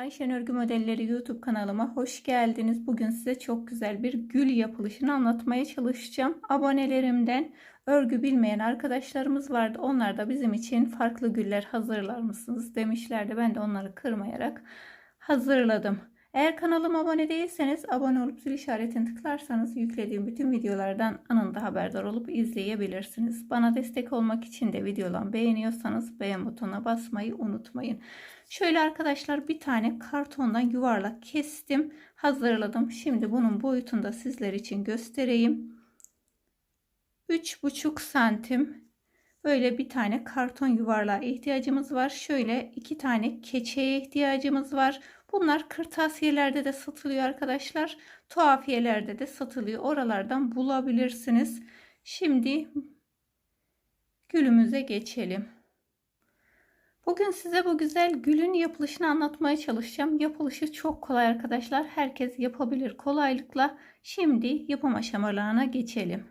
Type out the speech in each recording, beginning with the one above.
Ayşen Örgü Modelleri YouTube kanalıma hoş geldiniz. Bugün size çok güzel bir gül yapılışını anlatmaya çalışacağım. Abonelerimden örgü bilmeyen arkadaşlarımız vardı. Onlar da bizim için farklı güller hazırlar mısınız demişlerdi. Ben de onları kırmayarak hazırladım. Eğer kanalıma abone değilseniz abone olup zil işaretini tıklarsanız yüklediğim bütün videolardan anında haberdar olup izleyebilirsiniz. Bana destek olmak için de videolarımı beğeniyorsanız beğen butonuna basmayı unutmayın. Şöyle arkadaşlar bir tane kartondan yuvarlak kestim hazırladım. Şimdi bunun boyutunu da sizler için göstereyim. 3,5 santim böyle bir tane karton yuvarlağa ihtiyacımız var. Şöyle iki tane keçeye ihtiyacımız var. Bunlar kırtasiyelerde de satılıyor arkadaşlar. Tuhafiyelerde de satılıyor. Oralardan bulabilirsiniz. Şimdi gülümüze geçelim. Bugün size bu güzel gülün yapılışını anlatmaya çalışacağım. Yapılışı çok kolay arkadaşlar. Herkes yapabilir kolaylıkla. Şimdi yapım aşamalarına geçelim.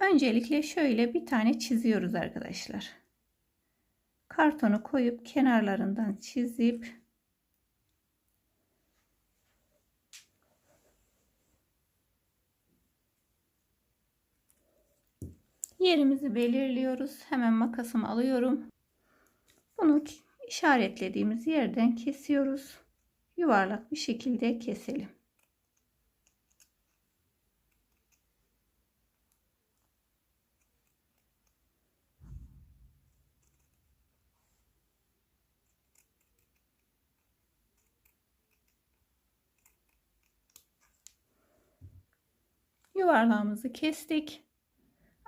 Öncelikle şöyle bir tane çiziyoruz arkadaşlar. Kartonu koyup kenarlarından çizip yerimizi belirliyoruz. Hemen makasımı alıyorum. Bunu işaretlediğimiz yerden kesiyoruz. Yuvarlak bir şekilde keselim. Yuvarlağımızı kestik.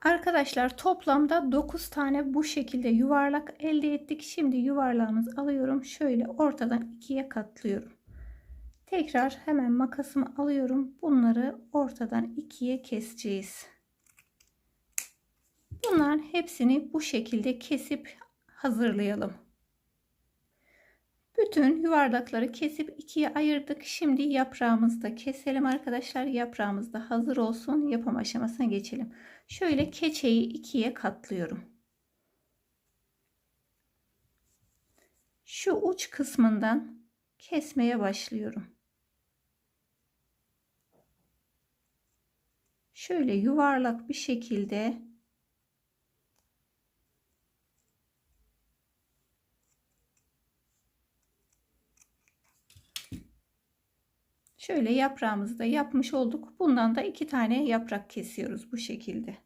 Arkadaşlar toplamda 9 tane bu şekilde yuvarlak elde ettik. Şimdi yuvarlağımızı alıyorum. Şöyle ortadan ikiye katlıyorum. Tekrar hemen makasımı alıyorum. Bunları ortadan ikiye keseceğiz. Bunların hepsini bu şekilde kesip hazırlayalım. Bütün yuvarlakları kesip ikiye ayırdık. Şimdi yaprağımızı da keselim arkadaşlar. Yaprağımız da hazır olsun. Yapım aşamasına geçelim. Şöyle keçeyi ikiye katlıyorum. Şu uç kısmından kesmeye başlıyorum. Şöyle yuvarlak bir şekilde Şöyle yaprağımızı da yapmış olduk. Bundan da iki tane yaprak kesiyoruz bu şekilde.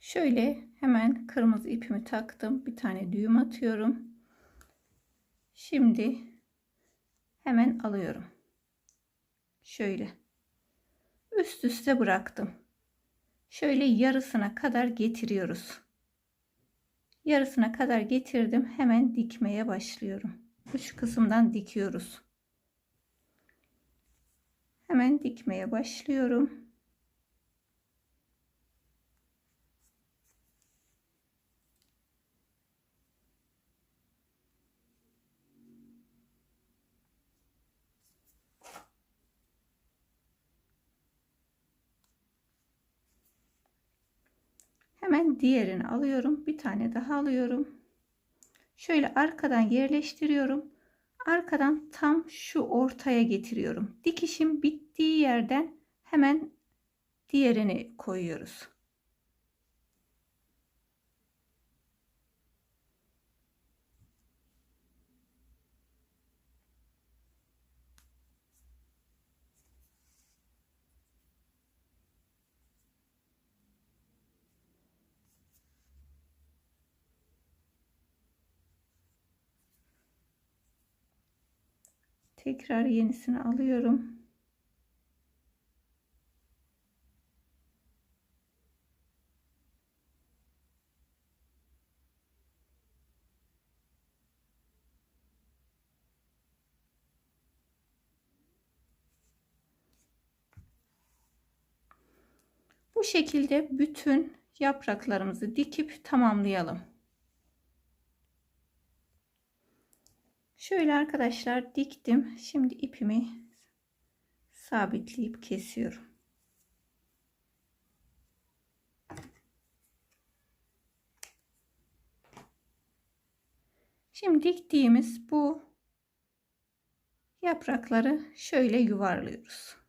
Şöyle hemen kırmızı ipimi taktım. Bir tane düğüm atıyorum. Şimdi hemen alıyorum. Şöyle üst üste bıraktım. Şöyle yarısına kadar getiriyoruz. Yarısına kadar getirdim. Hemen dikmeye başlıyorum. Uç kısımdan dikiyoruz. Hemen dikmeye başlıyorum. Hemen diğerini alıyorum. Bir tane daha alıyorum. Şöyle arkadan yerleştiriyorum arkadan tam şu ortaya getiriyorum. Dikişim bittiği yerden hemen diğerini koyuyoruz. Tekrar yenisini alıyorum. Bu şekilde bütün yapraklarımızı dikip tamamlayalım. Şöyle arkadaşlar diktim. Şimdi ipimi sabitleyip kesiyorum. Şimdi diktiğimiz bu yaprakları şöyle yuvarlıyoruz.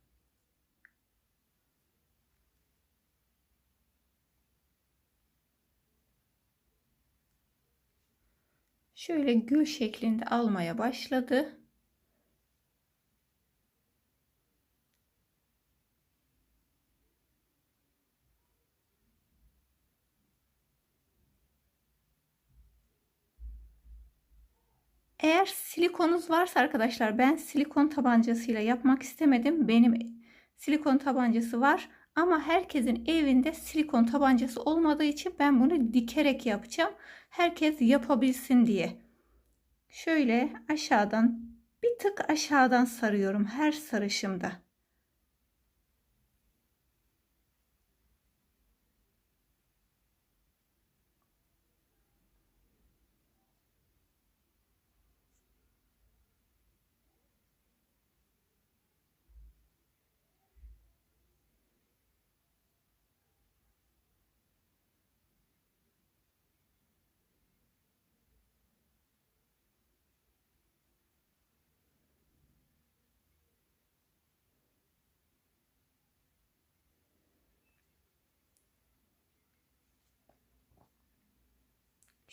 Şöyle gül şeklinde almaya başladı. Eğer silikonunuz varsa arkadaşlar ben silikon tabancasıyla yapmak istemedim. Benim silikon tabancası var ama herkesin evinde silikon tabancası olmadığı için ben bunu dikerek yapacağım. Herkes yapabilsin diye. Şöyle aşağıdan bir tık aşağıdan sarıyorum her sarışımda.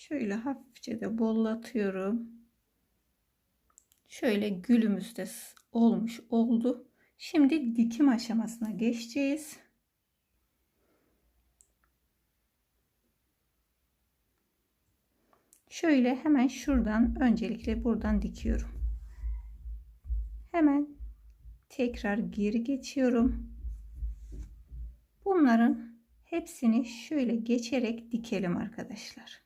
Şöyle hafifçe de bollatıyorum. Şöyle gülümüz de olmuş oldu. Şimdi dikim aşamasına geçeceğiz. Şöyle hemen şuradan öncelikle buradan dikiyorum. Hemen tekrar geri geçiyorum. Bunların hepsini şöyle geçerek dikelim arkadaşlar.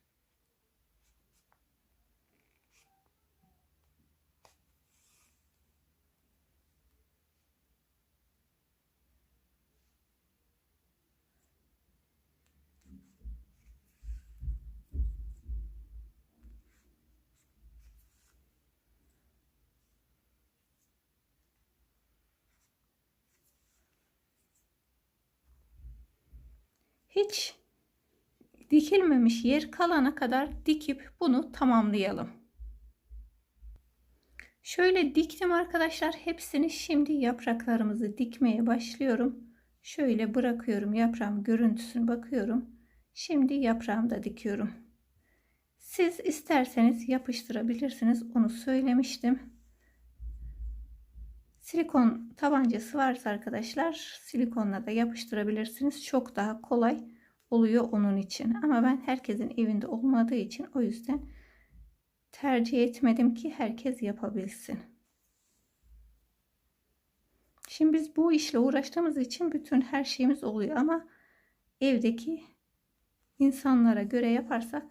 Hiç dikilmemiş yer kalana kadar dikip bunu tamamlayalım. Şöyle diktim arkadaşlar hepsini şimdi yapraklarımızı dikmeye başlıyorum. Şöyle bırakıyorum yaprağım görüntüsünü bakıyorum. Şimdi yaprağımı da dikiyorum. Siz isterseniz yapıştırabilirsiniz onu söylemiştim. Silikon tabancası varsa arkadaşlar silikonla da yapıştırabilirsiniz. Çok daha kolay oluyor onun için. Ama ben herkesin evinde olmadığı için o yüzden tercih etmedim ki herkes yapabilsin. Şimdi biz bu işle uğraştığımız için bütün her şeyimiz oluyor ama evdeki insanlara göre yaparsak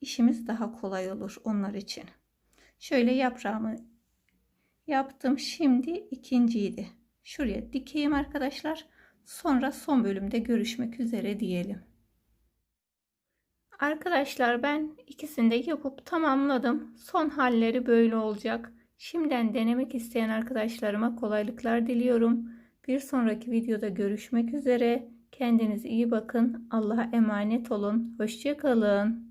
işimiz daha kolay olur onlar için. Şöyle yaprağımı yaptım. Şimdi ikinciydi. Şuraya dikeyim arkadaşlar. Sonra son bölümde görüşmek üzere diyelim. Arkadaşlar ben ikisini de yapıp tamamladım. Son halleri böyle olacak. Şimdiden denemek isteyen arkadaşlarıma kolaylıklar diliyorum. Bir sonraki videoda görüşmek üzere. Kendinize iyi bakın. Allah'a emanet olun. Hoşçakalın.